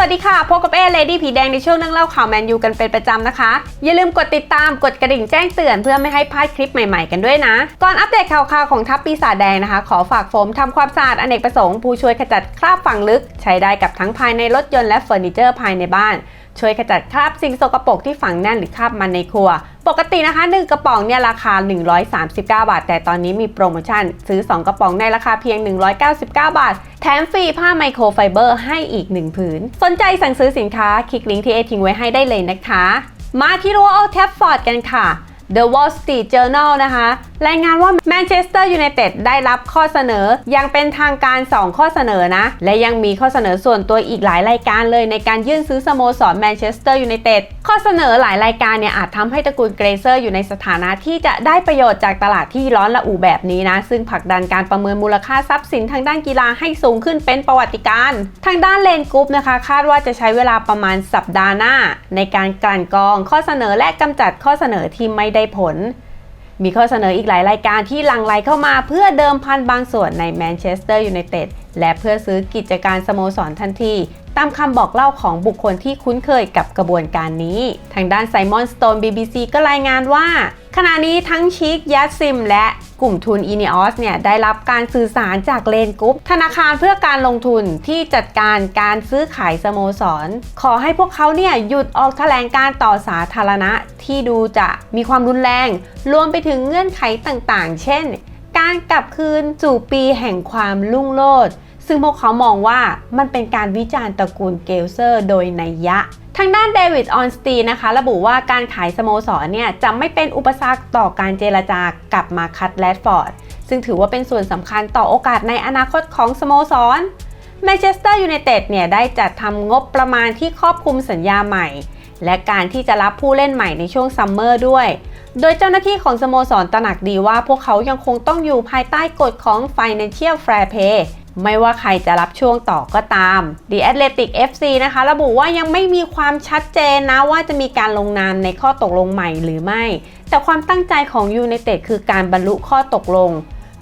วัสดีค่ะ พบกับเอเลดี้ผีแดงในช่วงเรื่องเล่าข่าวแมนยูกันเป็นประจำนะคะ อย่าลืมกดติดตามกดกระดิ่งแจ้งเตือนเพื่อไม่ให้พลาดคลิปใหม่ๆกันด้วยนะ ก่อนอัปเดตข่าวข่าวของทัพปีศาจแดงนะคะ ขอฝากโฟมทำความสะอาดอเนกประสงค์ผู้ช่วยขจัดคราบฝังลึก ใช้ได้กับทั้งภายในรถยนต์และเฟอร์นิเจอร์ภายในบ้าน ช่วยขจัดคราบสิ่งสกปรกที่ฝังแน่นหรือคราบมันในครัว ปกตินะคะ 1 กระป๋องเนี่ยราคา 139 บาท แต่ตอนนี้มีโปรโมชั่น ซื้อ 2 กระป๋องในราคาเพียง 199 บาท แถมฟรีผ้าไมโครไฟเบอร์ให้อีก 1 ผืน สนใจสั่งซื้อสินค้า คลิกลิงก์ที่เอทิ้งไว้ให้ได้เลยนะคะ มาที่รัวโอแทฟฟอร์ดกันค่ะ The Wall Street Journal นะคะ รายงานว่าแมนเชสเตอร์ยูไนเต็ดได้รับข้อเสนอยังเป็นทางการ 2 ข้อเสนอนะ และยังมีข้อเสนอส่วนตัวอีกหลายรายการเลยในการยื่นซื้อสโมสรแมนเชสเตอร์ยูไนเต็ดข้อเสนอหลายรายการเนี่ยอาจทำให้ตระกูลเกรเซอร์อยู่ในสถานะที่จะได้ประโยชน์จากตลาดที่ร้อนระอุแบบนี้นะ ซึ่งผลักดันการประเมินมูลค่าทรัพย์สินทางด้านกีฬาให้สูงขึ้นเป็นประวัติการณ์ทางด้านเลนกรุ๊ปนะคะ คาดว่าจะใช้เวลาประมาณสัปดาห์หน้า ในการกลั่นกรองข้อเสนอและกำจัดข้อเสนอที่ไม่ได้ผล มีข้อเสนออีกหลายรายการที่หลั่งไหลเข้ามาเพื่อเดิมพันบางส่วนในแมนเชสเตอร์ยูไนเต็ดและเพื่อซื้อกิจการสโมสรทันทีตามคำบอกเล่าของบุคคลที่คุ้นเคยกับกระบวนการนี้ ทางด้านไซมอนสโตน BBC ก็รายงานว่า ขณะนี้ทั้งชิกยัสซิมและ กลุ่มทุนอีเนอสเนี่ยได้รับการสื่อสารจากเลนกรุ๊ปธนาคารเพื่อการลงทุนที่จัดการการซื้อขายสโมสร ขอให้พวกเขาเนี่ยหยุดออกแถลงการต่อสาธารณะที่ดูจะมีความรุนแรง รวมไปถึงเงื่อนไขต่างๆ เช่น การกลับคืนสู่ปีแห่งความลุ่งโลดซึ่งพวกเขามองว่ามันเป็นการวิจารณ์ตระกูลเกลเซอร์ โดยนัยยะ ทางด้านเดวิดออนสตีนะคะ ระบุว่าการขายสโมสรเนี่ยจะไม่เป็นอุปสรรคต่อการเจรจากับมาคัตแรดฟอร์ดซึ่งถือว่าเป็นส่วนสำคัญต่อโอกาสในอนาคตของสโมสรแมนเชสเตอร์ยูไนเต็ดเนี่ยได้จัดทำงบประมาณที่ครอบคลุมสัญญาใหม่ และการที่จะรับผู้เล่นใหม่ในช่วงซัมเมอร์ด้วย โดยเจ้าหน้าที่ของสโมสรตระหนักดีว่าพวกเขายังคงต้องอยู่ภายใต้กฎของ Financial Fair Play ไม่ว่าใครจะรับช่วงต่อก็ตาม The Athletic FC นะคะ ระบุว่ายังไม่มีความชัดเจนนะว่าจะมีการลงนามในข้อตกลงใหม่หรือไม่ แต่ความตั้งใจของยูไนเต็ดคือการบรรลุข้อตกลง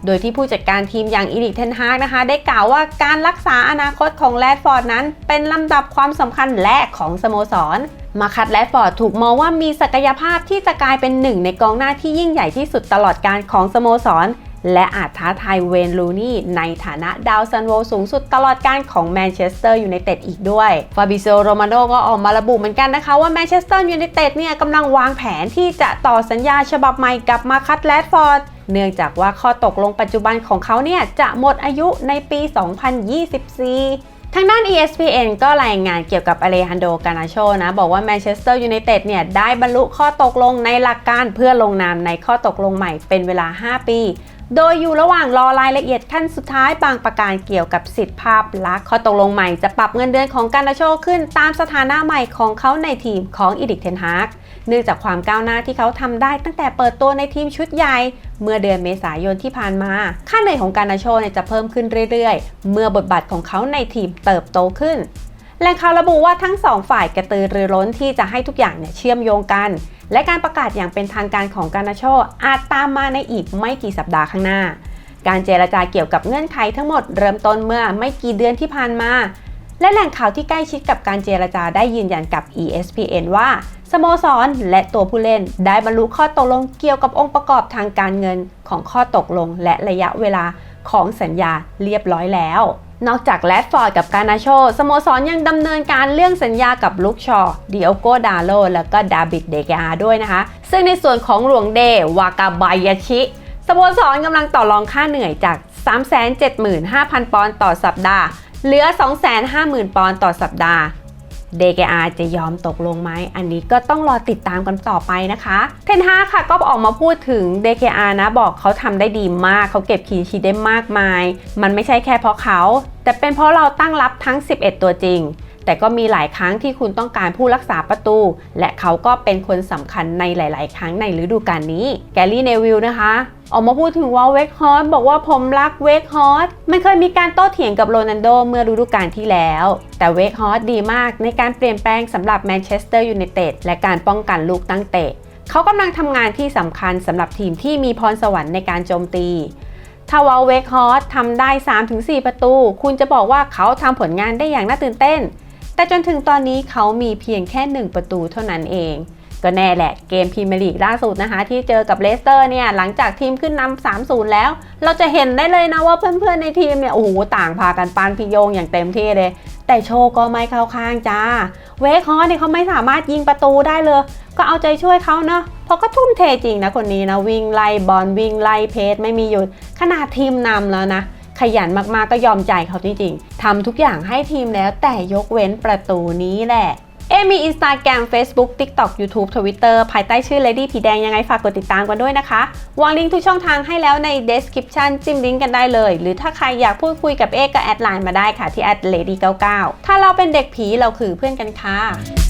โดยที่ผู้จัดการทีมอย่างอีริกเทนฮากนะคะ ได้กล่าวว่าการรักษาอนาคตของแรดฟอร์ดนั้น เป็นลำดับความสำคัญแรกของสโมสร มาคัตแรดฟอร์ดถูกมองว่ามีศักยภาพที่จะกลายเป็นหนึ่งในกองหน้าที่ยิ่งใหญ่ที่สุดตลอดการของสโมสร และอาจท้าทายเวนลูนี่ในฐานะดาวซันโวสูงสุดตลอดการของแมนเชสเตอร์ยูไนเต็ดอีกด้วยฟาบิโซโรมาโนก็ออกมาระบุเหมือนกันนะคะว่าแมนเชสเตอร์ยูไนเต็ดเนี่ยกำลังวางแผนที่จะต่อสัญญาฉบับใหม่กับมาคัตแรดฟอร์ดเนื่องจากว่าข้อตกลงปัจจุบันของเขาเนี่ยจะหมดอายุในปี 2024ทางด้าน ESPN ก็รายงานเกี่ยวกับอเลฮันโด กานาโชนะ บอกว่าแมนเชสเตอร์ยูไนเต็ดเนี่ย ได้บรรลุข้อตกลงในหลักการเพื่อลงนามในข้อตกลงใหม่เป็นเวลา 5 ปี โดยอยู่ระหว่างรอรายละเอียดขั้นสุดท้ายบางประการเกี่ยวกับสิทธิภาพลักษณ์ข้อตกลงใหม่จะปรับเงินเดือนของกานาโชขึ้นตามสถานะใหม่ของเขาในทีมของอีดิกเทนฮากเนื่องจากความก้าวหน้าที่เขาทำได้ตั้งแต่เปิดตัวในทีมชุดใหญ่ เมื่อเดือนเมษายนที่ผ่านมา ค่าเหนื่อยของการนาโชจะเพิ่มขึ้นเรื่อยๆ เมื่อบทบาทของเขาในทีมเติบโตขึ้นแหล่งข่าวระบุว่าทั้งสองฝ่ายกระตือรือร้นที่จะให้ทุกอย่างเนี่ยเชื่อมโยงกัน และการประกาศอย่างเป็นทางการของการนาโชอาจตามมาในอีกไม่กี่สัปดาห์ข้างหน้า การเจรจาเกี่ยวกับเงื่อนไขทั้งหมดเริ่มต้นเมื่อไม่กี่เดือนที่ผ่านมา และแหล่งข่าวที่ใกล้ชิดกับการเจรจาได้ยืนยันกับ ESPN ว่าสโมสรและตัวผู้เล่นได้บรรลุข้อตกลงเกี่ยวกับองค์ประกอบทางการเงินของข้อตกลงและระยะเวลาของสัญญาเรียบร้อยแล้ว นอกจากแรดฟอร์ดกับการนาโชสโมสรยังดำเนินการเรื่องสัญญากับลุกชอดิโอโกดาโล และก็ดาบิดเดกาด้วยนะคะ ซึ่งในส่วนของหลวงเดวากาบายาชิสโมสรกำลังต่อรองค่าเหนื่อยจาก 375,000 ปอนด์ต่อสัปดาห์ เหลือ 250,000 ปอนด์ต่อสัปดาห์ DKR จะยอมตกลงไหม อันนี้ก็ต้องรอติดตามกันต่อไปนะคะเทนฮาค่ะก็ออกมาพูดถึง DKR นะบอกเขาทำได้ดีมาก เขาเก็บคีนชีได้มากมาย มันไม่ใช่แค่เพราะเขา แต่เป็นเพราะเราตั้งรับทั้ง 11 ตัวจริง แต่ก็มีหลายครั้งที่คุณต้องการผู้รักษาประตู และเขาก็เป็นคนสำคัญในหลาย ๆ ครั้งในฤดูกาลนี้ แกลลี่เนวิลนะคะ ออกมาพูดถึงว่าเวกฮอร์สบอกว่าผมรักเวกฮอร์สมันเคยมีการโต้เถียงกับโรนัลโดเมื่อฤดูกาลที่แล้ว แต่เวกฮอร์สดีมากในการเปลี่ยนแปลงสำหรับแมนเชสเตอร์ยูไนเต็ดและการป้องกันลูกตั้งเตะเขากำลังทำงานที่สำคัญสำหรับทีมที่มีพรสวรรค์ในการโจมตีถ้าวาเวกฮอร์สทำได้ 3-4 ประตู คุณจะบอกว่าเขาทำผลงานได้อย่างน่าตื่นเต้น แต่จนถึงตอนนี้เขามีเพียงแค่ 1 ประตูเท่านั้นเอง ก็แน่แหละเกมพรีเมียร์ลีกล่าสุดนะคะ ที่เจอกับเลสเตอร์เนี่ยหลังจากทีมขึ้นนำ3-0 แล้ว เราจะเห็นได้เลยนะว่าเพื่อนๆในทีมเนี่ยโอ้โหต่างพากันปานพิโยงอย่างเต็มที่เลยแต่โชก็ไม่เข้าข้างจ้า เวคฮอร์เนี่ยเขาไม่สามารถยิงประตูได้เลย ก็เอาใจช่วยเขาเนาะเพราะก็ทุ่มเทจริงนะคนนี้นะ วิ่งไล่บอลวิ่งไล่เพจไม่มีหยุดขนาดทีมนำแล้วนะ ขยันมากๆก็ยอมใจเขาจริงๆทำทุกอย่างให้ทีมแล้วแต่ยกเว้นประตูนี้แหละเอมี Instagram Facebook TikTok YouTube Twitter ภายใต้ชื่อ Lady ผีแดงยังไงฝากกดติดตามกันด้วยนะคะ วางลิงก์ทุกช่องทางให้แล้วใน description จิ้มลิงก์กันได้เลย หรือถ้าใครอยากพูดคุยกับเอกก็แอดไลน์มาได้ค่ะที่ lady99 ถ้าเราเป็นเด็กผีเราคือเพื่อนกันค่ะ